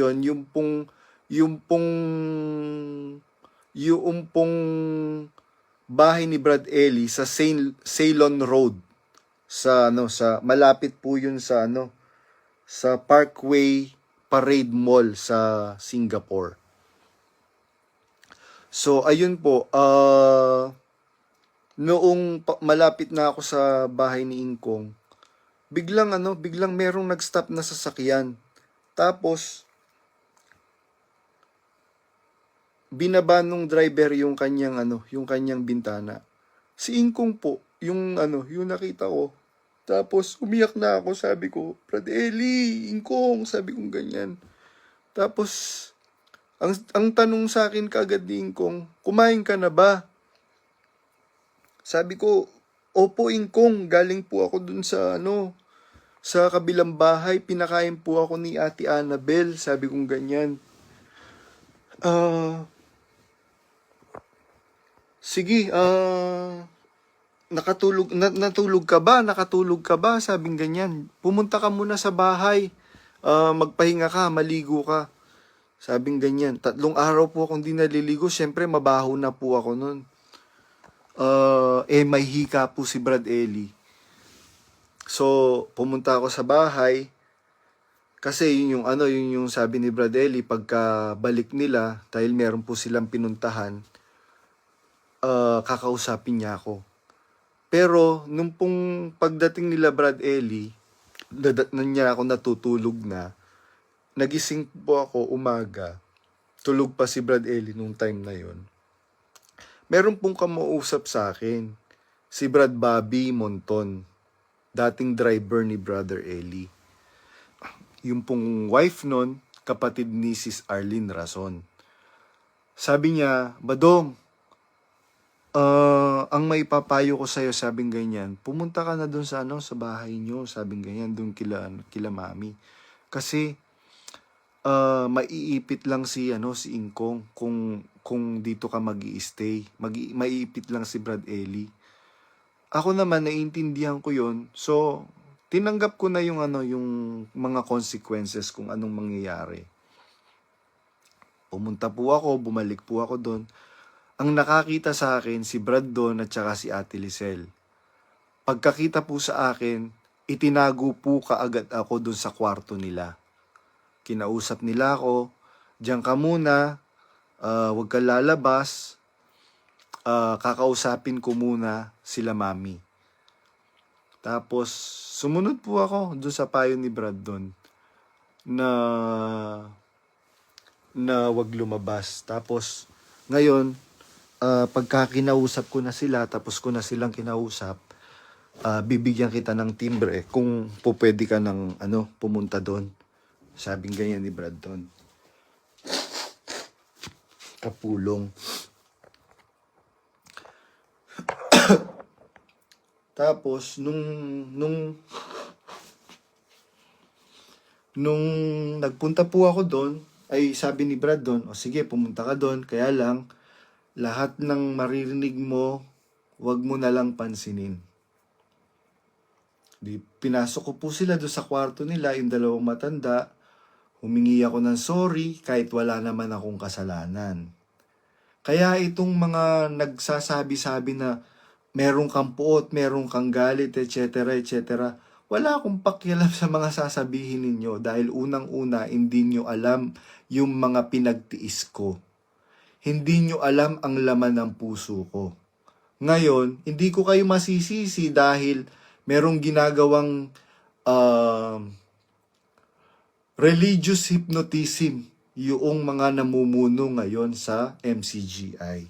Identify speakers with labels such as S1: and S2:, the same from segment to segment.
S1: Yun, yung pong, yung pong, yung pong bahay ni Brad Ellie sa Sail- Ceylon Road. Sa, ano, sa, malapit po yun sa, ano, sa Parkway Parade Mall sa Singapore. So, ayun po, ah, noong malapit na ako sa bahay ni Ingkong, biglang ano, biglang merong nag-stop na sasakyan. Tapos, binaba nung driver yung kanyang ano, yung kanyang bintana. Si Ingkong po, yung ano, yung nakita ko. Tapos, umiyak na ako, sabi ko, Brad Eli, Ingkong, sabi kong ganyan. Tapos, ang, ang tanong sa akin kagad ni Ingkong, kumain ka na ba? Sabi ko, opo Ingkong, galing po ako dun sa ano, sa kabilang bahay, pinakain po ako ni Ate Annabel, sabi kong ganyan. Ah, sige, ah, nakatulog, na, natulog ka ba? Nakatulog ka ba? Sabing ganyan. Pumunta ka muna sa bahay, ah, magpahinga ka, maligo ka. Sabing ganyan. Tatlong araw po akong di naliligo. Siyempre, mabaho na po ako nun. Uh, eh, may hika po si Brad Ellie. So, pumunta ako sa bahay. Kasi yun yung ano, yun yung sabi ni Brad Ellie, pagka balik nila, dahil meron po silang pinuntahan, uh, kakausapin niya ako. Pero, nung pong pagdating nila Brad Ellie, dadatnan niya ako natutulog na, nagising po ako umaga. Tulog pa si Brad Ellie nung time na yon. Meron pong kamausap sa akin. Si Brad Bobby Monton. Dating driver ni Brother Ellie. Yung pong wife nun, kapatid ni Sis Arlene Rason. Sabi niya, Badong, ah, ang may papayo ko sa'yo, sabing ganyan, pumunta ka na dun sa, ano, sa bahay niyo, sabing ganyan, dun kila, kila mami. Kasi, uh, maiipit lang si ano si Ingkong kung kung dito ka magi-stay. Mag maiipit lang si Brad Ellie. Ako naman naiintindihan ko 'yon. So tinanggap ko na yung ano yung mga consequences kung anong mangyayari. Pumunta po ako, bumalik po ako doon. Ang nakakita sa akin si Brad doon at saka si Ate Lisel. Pagkakita po sa akin, itinago po kaagad ako doon sa kwarto nila kinausap nila ako, diyan ka muna, uh, huwag ka lalabas, uh, kakausapin ko muna sila mami. Tapos, sumunod po ako doon sa payo ni Brad doon na na wag lumabas. Tapos, ngayon, uh, pagka kinausap ko na sila, tapos ko na silang kinausap, uh, bibigyan kita ng timbre kung po pwede ka ng ano, pumunta doon. Sabing ganyan ni Bradton. Kapulong. Tapos, nung, nung, nung nagpunta po ako doon, ay sabi ni Brad doon, o sige, pumunta ka doon, kaya lang, lahat ng maririnig mo, wag mo na lang pansinin. Di, pinasok ko po sila doon sa kwarto nila, yung dalawang matanda, Humingi ako ng sorry kahit wala naman akong kasalanan. Kaya itong mga nagsasabi-sabi na meron kang puot, meron kang galit, etc., etc., wala akong pakialam sa mga sasabihin ninyo dahil unang-una hindi nyo alam yung mga pinagtiis ko. Hindi nyo alam ang laman ng puso ko. Ngayon, hindi ko kayo masisisi dahil merong ginagawang uh, religious hypnotism yung mga namumuno ngayon sa MCGI.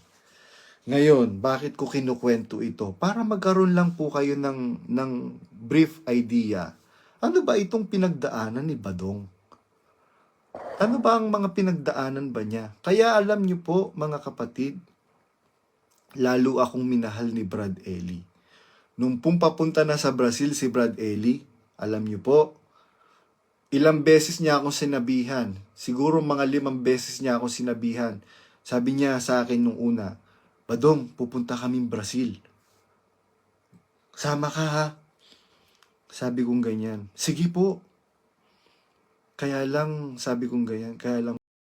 S1: Ngayon, bakit ko kinukwento ito? Para magkaroon lang po kayo ng, ng brief idea. Ano ba itong pinagdaanan ni Badong? Ano ba ang mga pinagdaanan ba niya? Kaya alam niyo po, mga kapatid, lalo akong minahal ni Brad Ellie. Nung pong papunta na sa Brazil si Brad Ellie, alam niyo po, Ilang beses niya akong sinabihan. Siguro mga limang beses niya akong sinabihan. Sabi niya sa akin nung una, Badong, pupunta kaming Brazil. Sama ka ha? Sabi kong ganyan. Sige po. Kaya lang, sabi kong ganyan, kaya lang